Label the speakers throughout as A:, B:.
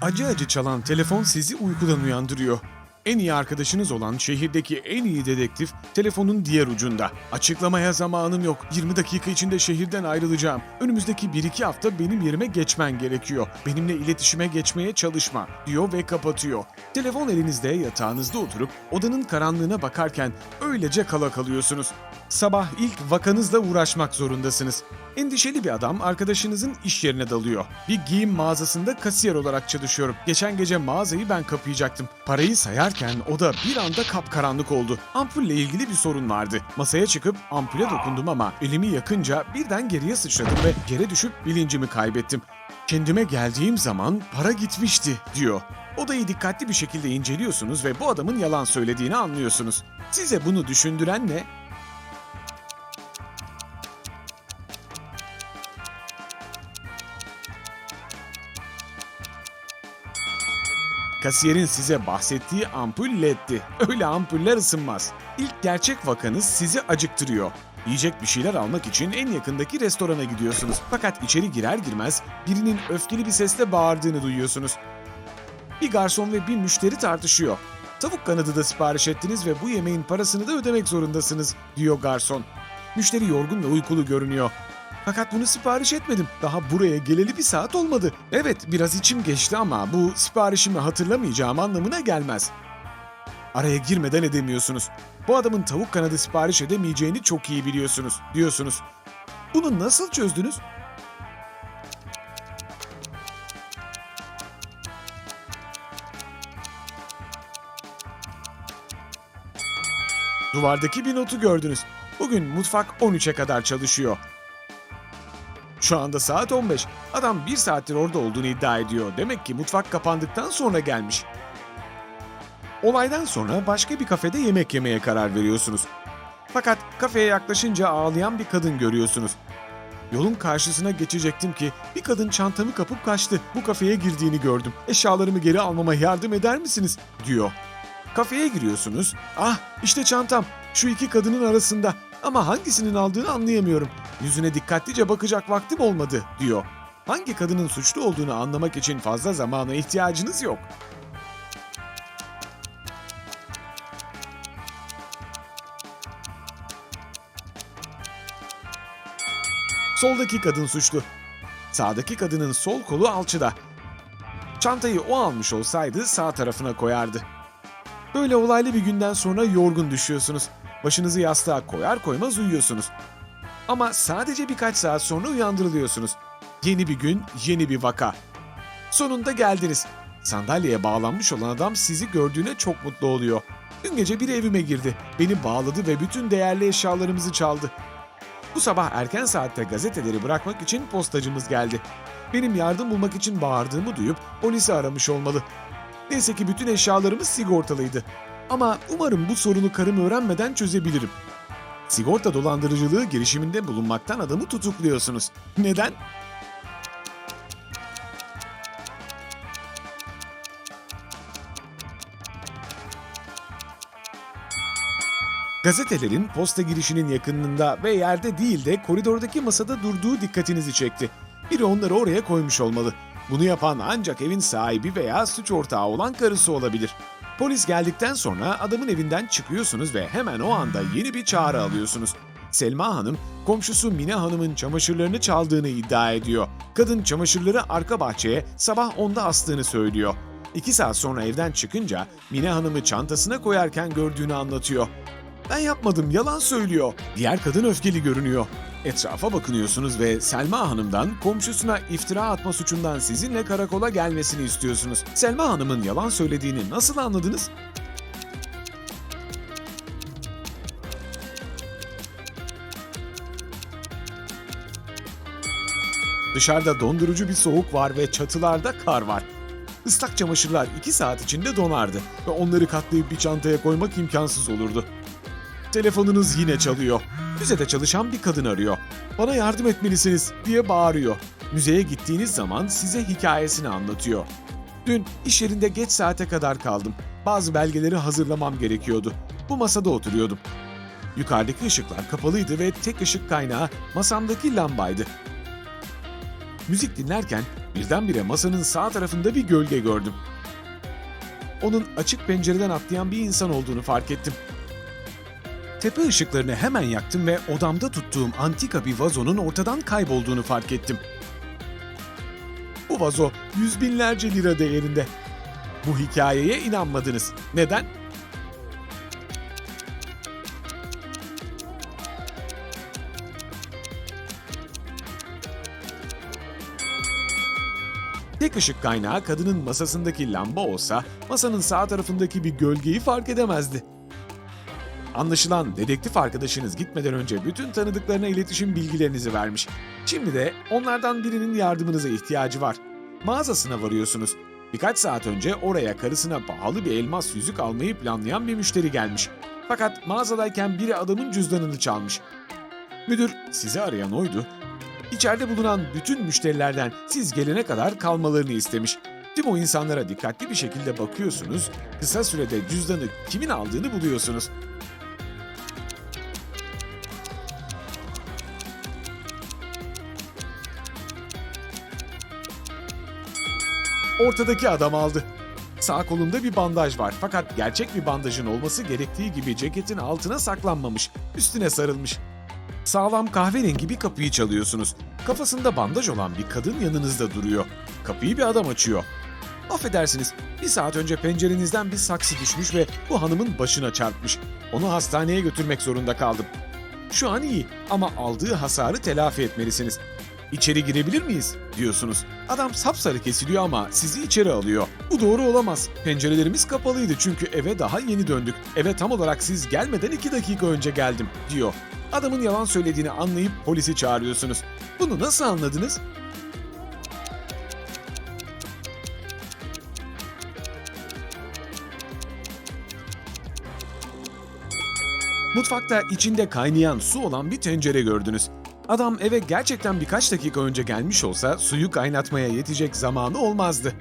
A: Acı acı çalan telefon sizi uykudan uyandırıyor. En iyi arkadaşınız olan şehirdeki en iyi dedektif telefonun diğer ucunda. Açıklamaya zamanım yok. 20 dakika içinde şehirden ayrılacağım. Önümüzdeki 1-2 hafta benim yerime geçmen gerekiyor. Benimle iletişime geçmeye çalışma diyor ve kapatıyor. Telefon elinizde yatağınızda oturup odanın karanlığına bakarken öylece kala kalıyorsunuz. Sabah ilk vakanızla uğraşmak zorundasınız. Endişeli bir adam arkadaşınızın iş yerine dalıyor. Bir giyim mağazasında kasiyer olarak çalışıyorum. Geçen gece mağazayı ben kapayacaktım. Parayı sayarken o da bir anda kapkaranlık oldu. Ampulle ilgili bir sorun vardı. Masaya çıkıp ampule dokundum ama elimi yakınca birden geriye sıçradım ve yere düşüp bilincimi kaybettim. Kendime geldiğim zaman para gitmişti diyor. Odayı dikkatli bir şekilde inceliyorsunuz ve bu adamın yalan söylediğini anlıyorsunuz. Size bunu düşündüren ne? Kasiyerin size bahsettiği ampul leddi. Öyle ampuller ısınmaz. İlk gerçek vakanız sizi acıktırıyor. Yiyecek bir şeyler almak için en yakındaki restorana gidiyorsunuz. Fakat içeri girer girmez birinin öfkeli bir sesle bağırdığını duyuyorsunuz. Bir garson ve bir müşteri tartışıyor. Tavuk kanadı da sipariş ettiniz ve bu yemeğin parasını da ödemek zorundasınız, diyor garson. Müşteri yorgun ve uykulu görünüyor. Fakat bunu sipariş etmedim. Daha buraya geleli bir saat olmadı. Evet biraz içim geçti ama bu siparişimi hatırlamayacağım anlamına gelmez. Araya girmeden edemiyorsunuz. Bu adamın tavuk kanadı sipariş edemeyeceğini çok iyi biliyorsunuz, diyorsunuz. Bunu nasıl çözdünüz? Duvardaki bir notu gördünüz. Bugün mutfak 13'e kadar çalışıyor. Şu anda saat 15. Adam bir saattir orada olduğunu iddia ediyor. Demek ki mutfak kapandıktan sonra gelmiş. Olaydan sonra başka bir kafede yemek yemeye karar veriyorsunuz. Fakat kafeye yaklaşınca ağlayan bir kadın görüyorsunuz. Yolun karşısına geçecektim ki bir kadın çantamı kapıp kaçtı. Bu kafeye girdiğini gördüm. Eşyalarımı geri almama yardım eder misiniz? diyor. Kafeye giriyorsunuz. Ah işte çantam. Şu iki kadının arasında. Ama hangisinin aldığını anlayamıyorum. Yüzüne dikkatlice bakacak vaktim olmadı diyor. Hangi kadının suçlu olduğunu anlamak için fazla zamana ihtiyacınız yok. Soldaki kadın suçlu. Sağdaki kadının sol kolu alçıda. Çantayı o almış olsaydı sağ tarafına koyardı. Böyle olaylı bir günden sonra yorgun düşüyorsunuz. Başınızı yastığa koyar koymaz uyuyorsunuz. Ama sadece birkaç saat sonra uyandırılıyorsunuz. Yeni bir gün, yeni bir vaka. Sonunda geldiniz. Sandalyeye bağlanmış olan adam sizi gördüğüne çok mutlu oluyor. Dün gece bir evime girdi. Beni bağladı ve bütün değerli eşyalarımızı çaldı. Bu sabah erken saatte gazeteleri bırakmak için postacımız geldi. Benim yardım bulmak için bağırdığımı duyup polisi aramış olmalı. Neyse ki bütün eşyalarımız sigortalıydı. Ama umarım bu sorunu karım öğrenmeden çözebilirim. Sigorta dolandırıcılığı girişiminde bulunmaktan adamı tutukluyorsunuz. Neden? Gazetelerin posta girişinin yakınında ve yerde değil de koridordaki masada durduğu dikkatinizi çekti. Biri onları oraya koymuş olmalı. Bunu yapan ancak evin sahibi veya suç ortağı olan karısı olabilir. Polis geldikten sonra adamın evinden çıkıyorsunuz ve hemen o anda yeni bir çağrı alıyorsunuz. Selma Hanım, komşusu Mine Hanım'ın çamaşırlarını çaldığını iddia ediyor. Kadın çamaşırları arka bahçeye sabah 10'da astığını söylüyor. İki saat sonra evden çıkınca Mine Hanım'ı çantasına koyarken gördüğünü anlatıyor. Ben yapmadım, yalan söylüyor. Diğer kadın öfkeli görünüyor. Etrafa bakınıyorsunuz ve Selma Hanım'dan komşusuna iftira atma suçundan sizinle karakola gelmesini istiyorsunuz. Selma Hanım'ın yalan söylediğini nasıl anladınız? Dışarıda dondurucu bir soğuk var ve çatılarda kar var. Islak çamaşırlar 2 saat içinde donardı ve onları katlayıp bir çantaya koymak imkansız olurdu. Telefonunuz yine çalıyor. Müzede çalışan bir kadın arıyor. Bana yardım etmelisiniz diye bağırıyor. Müzeye gittiğiniz zaman size hikayesini anlatıyor. Dün iş yerinde geç saate kadar kaldım. Bazı belgeleri hazırlamam gerekiyordu. Bu masada oturuyordum. Yukarıdaki ışıklar kapalıydı ve tek ışık kaynağı masamdaki lambaydı. Müzik dinlerken birdenbire masanın sağ tarafında bir gölge gördüm. Onun açık pencereden atlayan bir insan olduğunu fark ettim. Tepe ışıklarını hemen yaktım ve odamda tuttuğum antika bir vazonun ortadan kaybolduğunu fark ettim. Bu vazo yüz binlerce lira değerinde. Bu hikayeye inanmadınız. Neden? Tek ışık kaynağı kadının masasındaki lamba olsa masanın sağ tarafındaki bir gölgeyi fark edemezdi. Anlaşılan dedektif arkadaşınız gitmeden önce bütün tanıdıklarına iletişim bilgilerinizi vermiş. Şimdi de onlardan birinin yardımınıza ihtiyacı var. Mağazasına varıyorsunuz. Birkaç saat önce oraya karısına pahalı bir elmas yüzük almayı planlayan bir müşteri gelmiş. Fakat mağazadayken biri adamın cüzdanını çalmış. Müdür sizi arayan oydu. İçeride bulunan bütün müşterilerden siz gelene kadar kalmalarını istemiş. Tüm o insanlara dikkatli bir şekilde bakıyorsunuz, kısa sürede cüzdanı kimin aldığını buluyorsunuz. Ortadaki adam aldı. Sağ kolunda bir bandaj var fakat gerçek bir bandajın olması gerektiği gibi ceketin altına saklanmamış, üstüne sarılmış. Sağlam kahverengi bir kapıyı çalıyorsunuz. Kafasında bandaj olan bir kadın yanınızda duruyor. Kapıyı bir adam açıyor. Affedersiniz, bir saat önce pencerenizden bir saksı düşmüş ve bu hanımın başına çarpmış. Onu hastaneye götürmek zorunda kaldım. Şu an iyi ama aldığı hasarı telafi etmelisiniz. İçeri girebilir miyiz? diyorsunuz. Adam sapsarı kesiliyor ama sizi içeri alıyor. Bu doğru olamaz. Pencerelerimiz kapalıydı çünkü eve daha yeni döndük. Eve tam olarak siz gelmeden iki dakika önce geldim diyor. Adamın yalan söylediğini anlayıp polisi çağırıyorsunuz. Bunu nasıl anladınız? Mutfakta içinde kaynayan su olan bir tencere gördünüz. Adam eve gerçekten birkaç dakika önce gelmiş olsa suyu kaynatmaya yetecek zamanı olmazdı.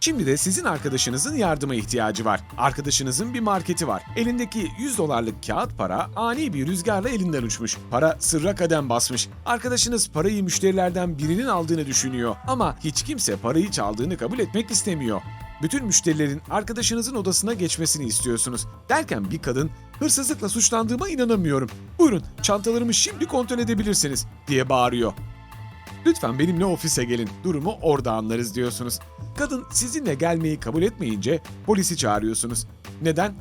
A: Şimdi de sizin arkadaşınızın yardıma ihtiyacı var. Arkadaşınızın bir marketi var. Elindeki 100 dolarlık kağıt para ani bir rüzgarla elinden uçmuş. Para sırra kadem basmış. Arkadaşınız parayı müşterilerden birinin aldığını düşünüyor ama hiç kimse parayı çaldığını kabul etmek istemiyor. Bütün müşterilerin arkadaşınızın odasına geçmesini istiyorsunuz. Derken bir kadın hırsızlıkla suçlandığıma inanamıyorum. Buyurun çantalarımı şimdi kontrol edebilirsiniz diye bağırıyor. Lütfen benimle ofise gelin. Durumu orada anlarız diyorsunuz. Kadın sizinle gelmeyi kabul etmeyince polisi çağırıyorsunuz. Neden?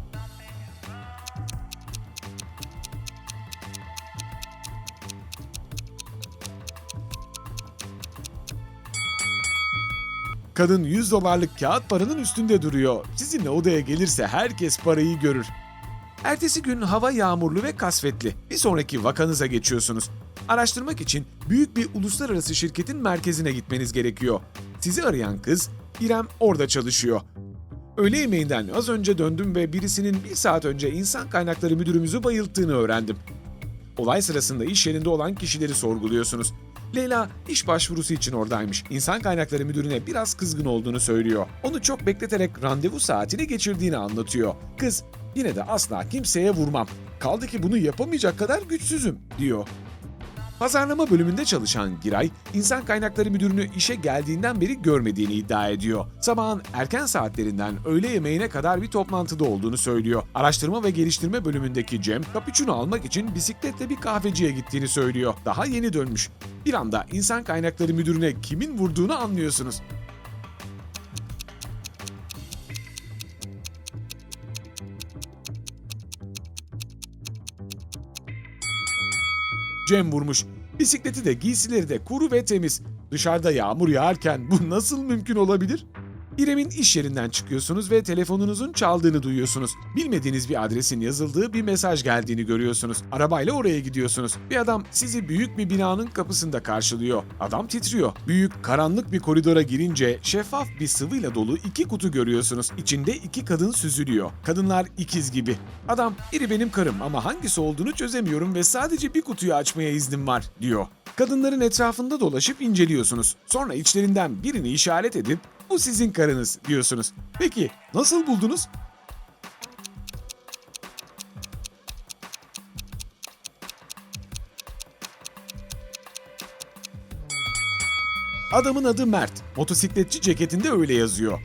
A: Kadın 100 dolarlık kağıt paranın üstünde duruyor. Sizinle odaya gelirse herkes parayı görür. Ertesi gün hava yağmurlu ve kasvetli. Bir sonraki vakanıza geçiyorsunuz. Araştırmak için büyük bir uluslararası şirketin merkezine gitmeniz gerekiyor. Sizi arayan kız İrem orada çalışıyor. Öğle yemeğinden az önce döndüm ve birisinin bir saat önce insan kaynakları müdürümüzü bayılttığını öğrendim. Olay sırasında iş yerinde olan kişileri sorguluyorsunuz. Leyla iş başvurusu için oradaymış. İnsan kaynakları müdürüne biraz kızgın olduğunu söylüyor. Onu çok bekleterek randevu saatini geçirdiğini anlatıyor. Kız yine de asla kimseye vurmam. Kaldı ki bunu yapamayacak kadar güçsüzüm diyor. Pazarlama bölümünde çalışan Giray, insan kaynakları müdürünü işe geldiğinden beri görmediğini iddia ediyor. Sabahın erken saatlerinden öğle yemeğine kadar bir toplantıda olduğunu söylüyor. Araştırma ve geliştirme bölümündeki Cem, cappuccino almak için bisikletle bir kahveciye gittiğini söylüyor. Daha yeni dönmüş. Bir anda insan kaynakları müdürüne kimin vurduğunu anlıyorsunuz. Cem vurmuş. Bisikleti de giysileri de kuru ve temiz. Dışarıda yağmur yağarken bu nasıl mümkün olabilir? İrem'in iş yerinden çıkıyorsunuz ve telefonunuzun çaldığını duyuyorsunuz. Bilmediğiniz bir adresin yazıldığı bir mesaj geldiğini görüyorsunuz. Arabayla oraya gidiyorsunuz. Bir adam sizi büyük bir binanın kapısında karşılıyor. Adam titriyor. Büyük, karanlık bir koridora girince şeffaf bir sıvıyla dolu iki kutu görüyorsunuz. İçinde iki kadın süzülüyor. Kadınlar ikiz gibi. Adam, biri benim karım ama hangisi olduğunu çözemiyorum ve sadece bir kutuyu açmaya iznim var, diyor. Kadınların etrafında dolaşıp inceliyorsunuz. Sonra içlerinden birini işaret edip bu sizin karınız diyorsunuz. Peki nasıl buldunuz? Adamın adı Mert. Motosikletçi ceketinde öyle yazıyor.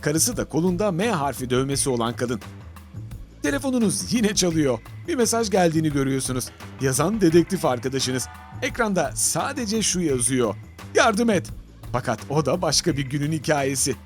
A: Karısı da kolunda M harfi dövmesi olan kadın. Telefonunuz yine çalıyor. Bir mesaj geldiğini görüyorsunuz. Yazan dedektif arkadaşınız. Ekranda sadece şu yazıyor. Yardım et. Fakat o da başka bir günün hikayesi.